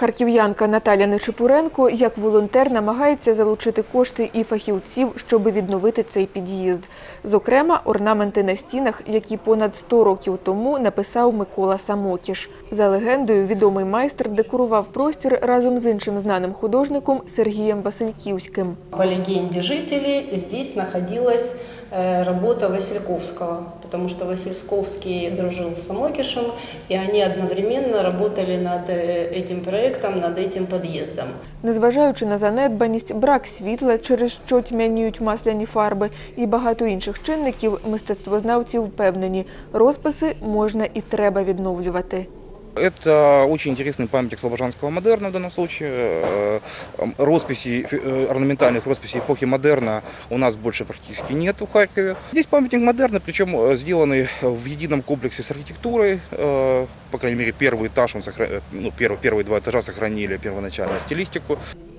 Харків'янка Наталя Нечипуренко як волонтер намагається залучити кошти і фахівців, щоб відновити цей під'їзд. Зокрема, орнаменти на стінах, які понад 100 років тому написав Микола Самокіш. За легендою, відомий майстер декорував простір разом з іншим знаним художником Сергієм Васильківським. По легенде жителей здесь находилась э, работа Васильковского, потому что Васильковский дружил с Самокишем, и они одновременно работали над э, этим проектом, над этим подъездом. Незважаючи на занедбаність, брак світла, через що тьмяніють масляні фарби, і багато інших чинників, мистецтвознавці впевнені, розписи можна і треба відновлювати. Это очень интересный памятник слобожанского модерна в данном случае. Э, м, Росписей, фи- э, орнаментальных росписей эпохи модерна у нас больше практически нет в Харькове. Здесь памятник модерна, причем э, сделанный в едином комплексе с архитектурой. Э, По крайней мере, первый этаж, он сохра- э, ну, первый, первые два этажа сохранили первоначальную стилистику.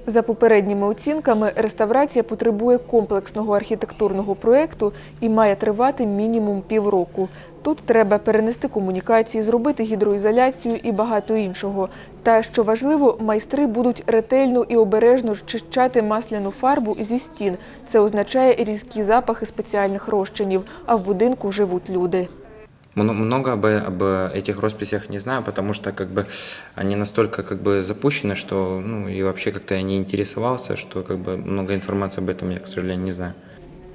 За попередніми оцінками, реставрація потребує комплексного архітектурного проєкту і має тривати мінімум півроку. Тут треба перенести комунікації, зробити гідроізоляцію і багато іншого. Та що важливо, майстри будуть ретельно і обережно щищати масляну фарбу зі стін. Це означає різкі запахи спеціальних розчинів, а в будинку живуть люди. Мно- Много об, об этих росписях не знаю, потому что как бы они настолько как бы запущены, что ну и вообще как-то я не интересовался, что как бы много информации об этом я, к сожалению, не знаю.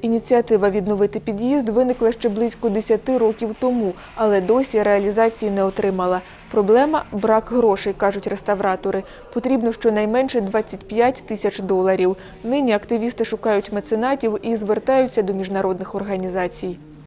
Ініціатива відновити під'їзд виникла ще близько 10 років тому, але досі реалізації не отримала. Проблема брак грошей, кажуть реставратори. Потрібно щонайменше 25 тисяч доларів. Нині активісти шукають меценатів і звертаються до міжнародних організацій.